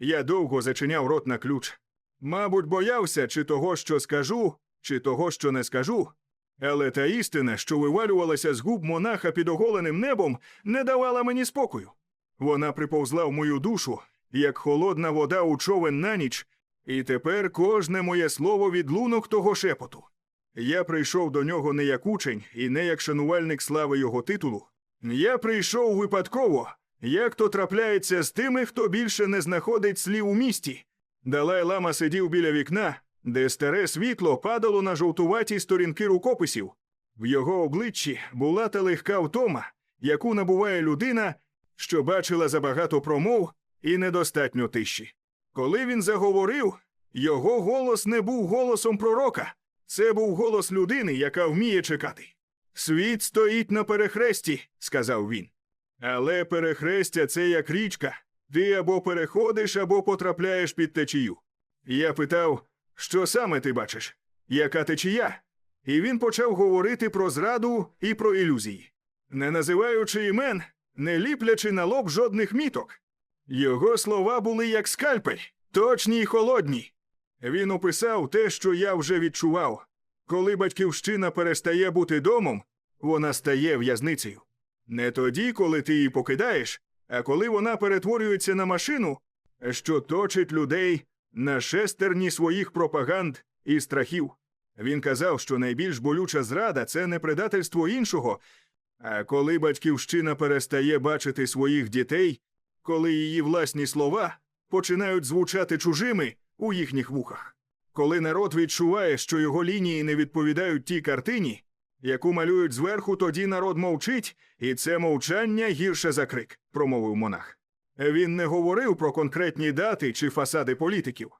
Я довго зачиняв рот на ключ. Мабуть, боявся чи того, що скажу, чи того, що не скажу. Але та істина, що вивалювалася з губ монаха під оголеним небом, не давала мені спокою. Вона приповзла в мою душу, як холодна вода у човен на ніч, і тепер кожне моє слово відлунок того шепоту. Я прийшов до нього не як учень і не як шанувальник слави його титулу. Я прийшов випадково, як то трапляється з тими, хто більше не знаходить слів у місті. Далай Лама сидів біля вікна, де старе світло падало на жовтуваті сторінки рукописів. В його обличчі була та легка втома, яку набуває людина, що бачила забагато промов і недостатньо тиші. Коли він заговорив, його голос не був голосом пророка, це був голос людини, яка вміє чекати. Світ стоїть на перехресті, сказав він. Але перехрестя це як річка. Ти або переходиш, або потрапляєш під течію. Я питав, що саме ти бачиш? Яка течія? І він почав говорити про зраду і про ілюзії, не називаючи імен, не ліплячи на лоб жодних міток. Його слова були як скальпель, точні й холодні. Він описав те, що я вже відчував. Коли батьківщина перестає бути домом, вона стає в'язницею. Не тоді, коли ти її покидаєш, а коли вона перетворюється на машину, що точить людей на шестерні своїх пропаганд і страхів. Він казав, що найбільш болюча зрада це не предательство іншого. А коли батьківщина перестає бачити своїх дітей, коли її власні слова починають звучати чужими у їхніх вухах, коли народ відчуває, що його лінії не відповідають тій картині, яку малюють зверху, тоді народ мовчить, і це мовчання гірше за крик, промовив монах. Він не говорив про конкретні дати чи фасади політиків.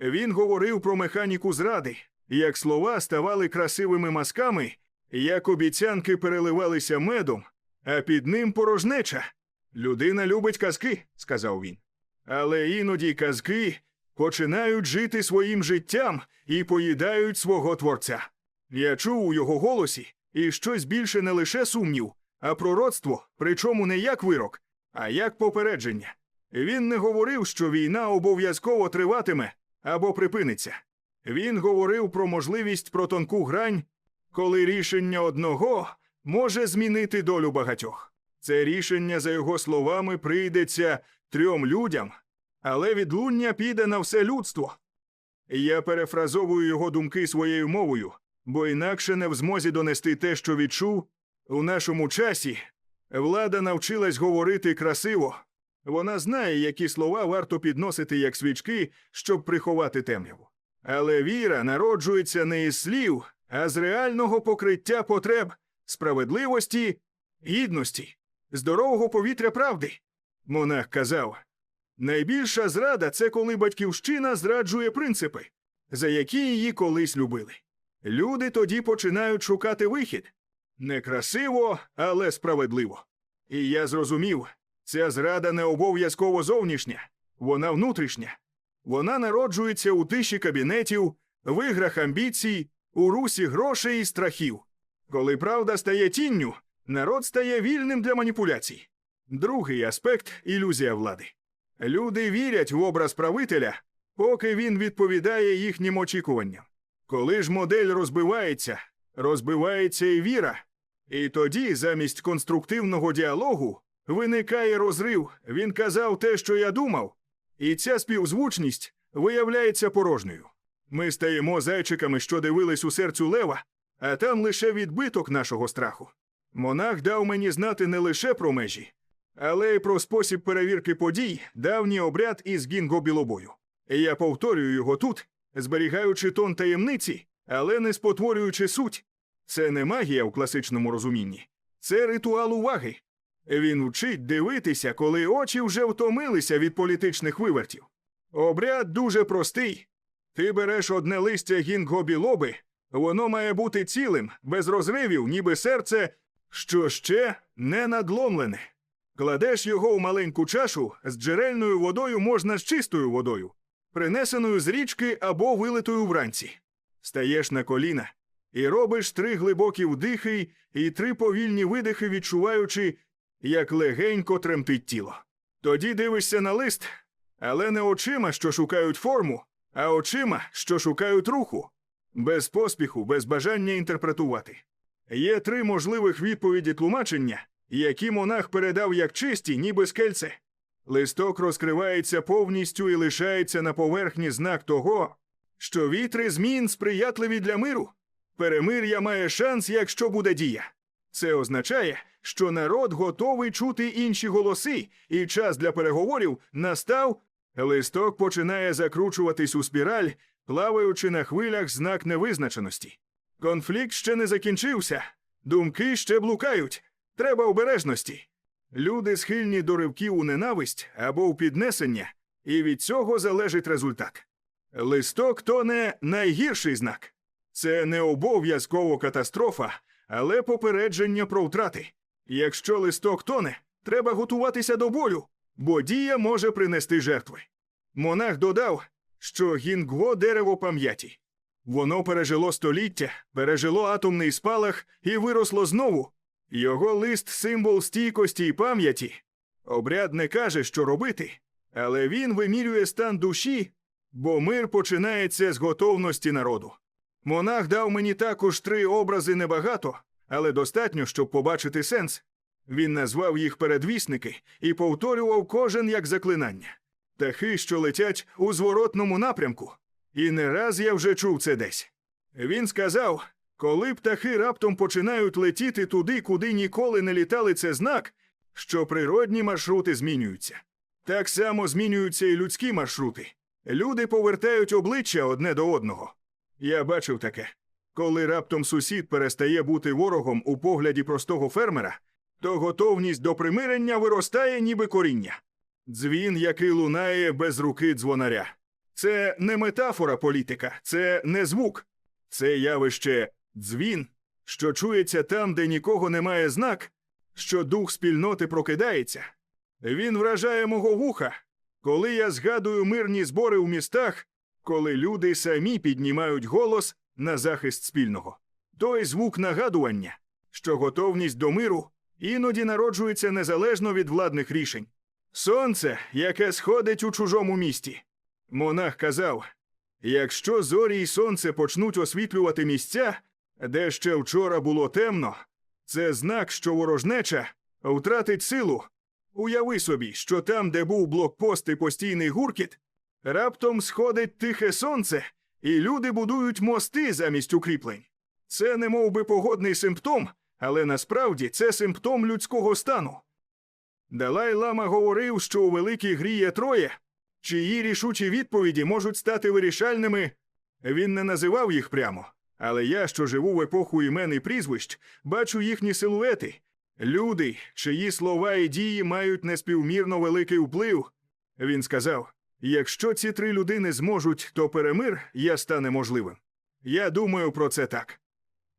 Він говорив про механіку зради, як слова ставали красивими масками, як обіцянки переливалися медом, а під ним порожнеча. Людина любить казки, сказав він. Але іноді казки починають жити своїм життям і поїдають свого творця. Я чув у його голосі і щось більше не лише сумнів, а пророцтво, причому не як вирок, а як попередження. Він не говорив, що війна обов'язково триватиме або припиниться. Він говорив про можливість про тонку грань, коли рішення одного може змінити долю багатьох. Це рішення, за його словами, прийдеться трьом людям, але відлуння піде на все людство. Я перефразовую його думки своєю мовою, бо інакше не в змозі донести те, що відчув. У нашому часі влада навчилась говорити красиво. Вона знає, які слова варто підносити як свічки, щоб приховати темряву. Але віра народжується не із слів, а з реального покриття потреб, справедливості, гідності, здорового повітря правди. Монах казав: найбільша зрада це коли батьківщина зраджує принципи, за які її колись любили. Люди тоді починають шукати вихід некрасиво, але справедливо. І я зрозумів, ця зрада не обов'язково зовнішня, вона внутрішня. Вона народжується у тиші кабінетів, в іграх амбіцій, у русі грошей і страхів. Коли правда стає тінню, народ стає вільним для маніпуляцій. Другий аспект ілюзія влади. Люди вірять в образ правителя, поки він відповідає їхнім очікуванням. Коли ж модель розбивається, розбивається і віра. І тоді, замість конструктивного діалогу, виникає розрив. Він казав те, що я думав, і ця співзвучність виявляється порожньою. Ми стаємо зайчиками, що дивились у серцю лева, а там лише відбиток нашого страху. Монах дав мені знати не лише про межі, але й про спосіб перевірки подій, давній обряд із гінго білобою. Я повторюю його тут, зберігаючи тон таємниці, але не спотворюючи суть. Це не магія в класичному розумінні, це ритуал уваги. Він вчить дивитися, коли очі вже втомилися від політичних вивертів. Обряд дуже простий. Ти береш одне листя гінго-білоби, воно має бути цілим, без розривів, ніби серце, що ще не надломлене. Кладеш його у маленьку чашу з джерельною водою можна з чистою водою, принесеною з річки або вилитою вранці. Стаєш на коліна і робиш три глибокі вдихи і три повільні видихи, відчуваючи, як легенько тремтить тіло. Тоді дивишся на лист, Але не очима, що шукають форму, а очима, що шукають руху. Без поспіху, без бажання інтерпретувати. Є три можливих відповіді тлумачення, які монах передав як чисті, ніби скельце. Листок розкривається повністю і лишається на поверхні знак того, що вітри змін сприятливі для миру. Перемир'я має шанс, якщо буде дія. Це означає, що народ готовий чути інші голоси, і час для переговорів настав. Листок починає закручуватись у спіраль, плаваючи на хвилях знак невизначеності. Конфлікт ще не закінчився, думки ще блукають. Треба обережності. Люди схильні до ривків у ненависть або у піднесення, і від цього залежить результат. Листок то не найгірший знак. Це не обов'язково катастрофа, але попередження про втрати. Якщо листок тоне, треба готуватися до болю, бо дія може принести жертви. Монах додав, що гінгво дерево пам'яті. Воно пережило століття, пережило атомний спалах і виросло знову. Його лист символ стійкості і пам'яті. Обряд не каже, що робити, але він вимірює стан душі, бо мир починається з готовності народу. Монах дав мені також три образи небагато, але достатньо, щоб побачити сенс. Він назвав їх передвісники і повторював кожен як заклинання. Птахи, що летять у зворотному напрямку. І не раз я вже чув це десь. Він сказав: коли птахи раптом починають летіти туди, куди ніколи не літали, це знак, що природні маршрути змінюються. Так само змінюються і людські маршрути. Люди повертають обличчя одне до одного. Я бачив таке. Коли раптом сусід перестає бути ворогом у погляді простого фермера, то готовність до примирення виростає, ніби коріння. Дзвін, який лунає без руки дзвонаря. Це не метафора політика, це не звук. Це явище дзвін, що чується там, де нікого немає знак, що дух спільноти прокидається. Він вражає мого вуха, коли я згадую мирні збори у містах, коли люди самі піднімають голос на захист спільного. Той звук нагадування, що готовність до миру іноді народжується незалежно від владних рішень. Сонце, яке сходить у чужому місті. Монах казав: якщо зорі й сонце почнуть освітлювати місця, де ще вчора було темно, це знак, що ворожнеча втратить силу. Уяви собі, що там, де був блокпост і постійний гуркіт, раптом сходить тихе сонце, і люди будують мости замість укріплень. Це не мов би погодний симптом, але насправді це симптом людського стану. Далай Лама говорив, що у великій грі є троє, чиї рішучі відповіді можуть стати вирішальними. Він не називав їх прямо, але я, що живу в епоху імен і прізвищ, бачу їхні силуети. Люди, чиї слова і дії мають неспівмірно великий вплив. Він сказав: якщо ці три людини зможуть, то перемир я стане можливим. Я думаю про це так.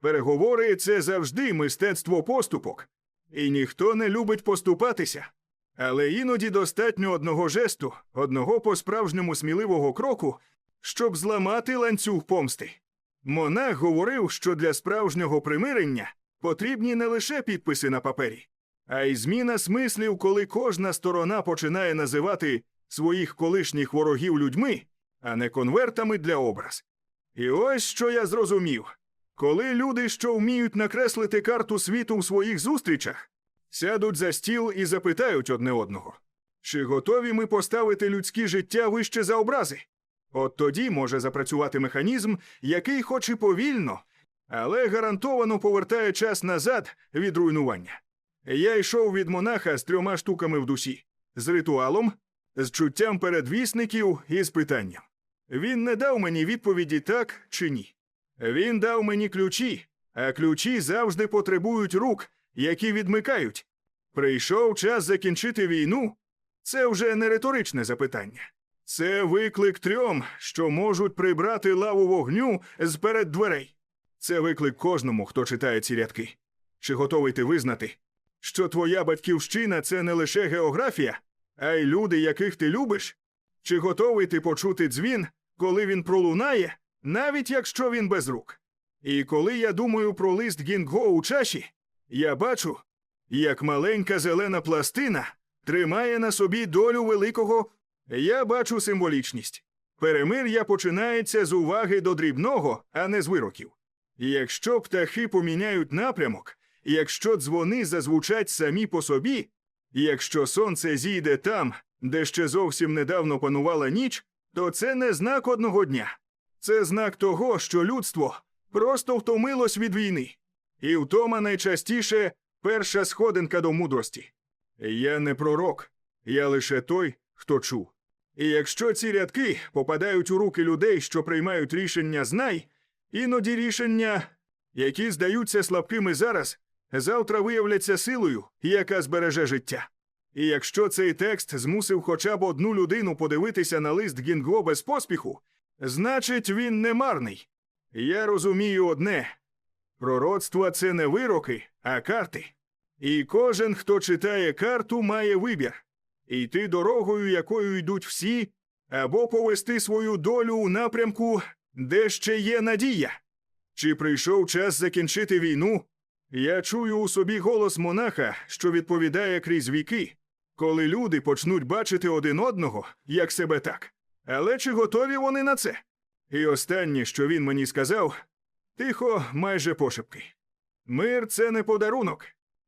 Переговори це завжди мистецтво поступок, і ніхто не любить поступатися. Але іноді достатньо одного жесту, одного по-справжньому сміливого кроку, щоб зламати ланцюг помсти. Монах говорив, що для справжнього примирення потрібні не лише підписи на папері, а й зміна смислів, коли кожна сторона починає називати своїх колишніх ворогів людьми, а не конвертами для образ. І ось що я зрозумів. Коли люди, що вміють накреслити карту світу в своїх зустрічах, сядуть за стіл і запитають одне одного, чи готові ми поставити людське життя вище за образи? От тоді може запрацювати механізм, який, хоч і повільно, але гарантовано повертає час назад від руйнування. Я йшов від монаха з трьома штуками в душі, з ритуалом, з чуттям передвісників і з питанням. Він не дав мені відповіді так чи ні. Він дав мені ключі, а ключі завжди потребують рук, які відмикають. Прийшов час закінчити війну. Це вже не риторичне запитання. Це виклик трьом, що можуть прибрати лаву вогню з перед дверей. Це виклик кожному, хто читає ці рядки. Чи готовий ти визнати, що твоя батьківщина це не лише географія, а й люди, яких ти любиш? Чи готовий ти почути дзвін, коли він пролунає, навіть якщо він без рук? І коли я думаю про лист Гінго у чаші, я бачу, як маленька зелена пластина тримає на собі долю великого Я бачу символічність. Перемир'я починається з уваги до дрібного, а не з вироків. Якщо птахи поміняють напрямок, якщо дзвони зазвучать самі по собі, якщо сонце зійде там, де ще зовсім недавно панувала ніч, то це не знак одного дня. Це знак того, що людство просто втомилось від війни. І втома найчастіше перша сходинка до мудрості. Я не пророк, я лише той, хто чув. І якщо ці рядки попадають у руки людей, що приймають рішення знай, іноді рішення, які здаються слабкими зараз, завтра виявляться силою, яка збереже життя. І якщо цей текст змусив хоча б одну людину подивитися на лист Гінго без поспіху, значить він не марний. Я розумію одне пророцтва це не вироки, а карти. І кожен, хто читає карту, має вибір йти дорогою, якою йдуть всі, або повести свою долю у напрямку, де ще є надія. Чи прийшов час закінчити війну? Я чую у собі голос монаха, що відповідає крізь віки, коли люди почнуть бачити один одного, як себе так. Але чи готові вони на це? І останнє, що він мені сказав, тихо, майже пошепки. Мир це не подарунок,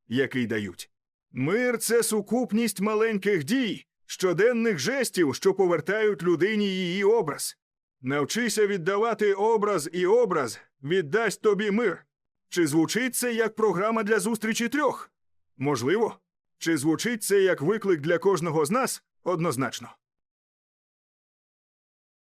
який дають. Мир це сукупність маленьких дій, щоденних жестів, що повертають людині її образ. Навчися віддавати образ і образ віддасть тобі мир. Чи звучить це як програма для зустрічі трьох? Можливо. Чи звучить це як виклик для кожного з нас? Однозначно.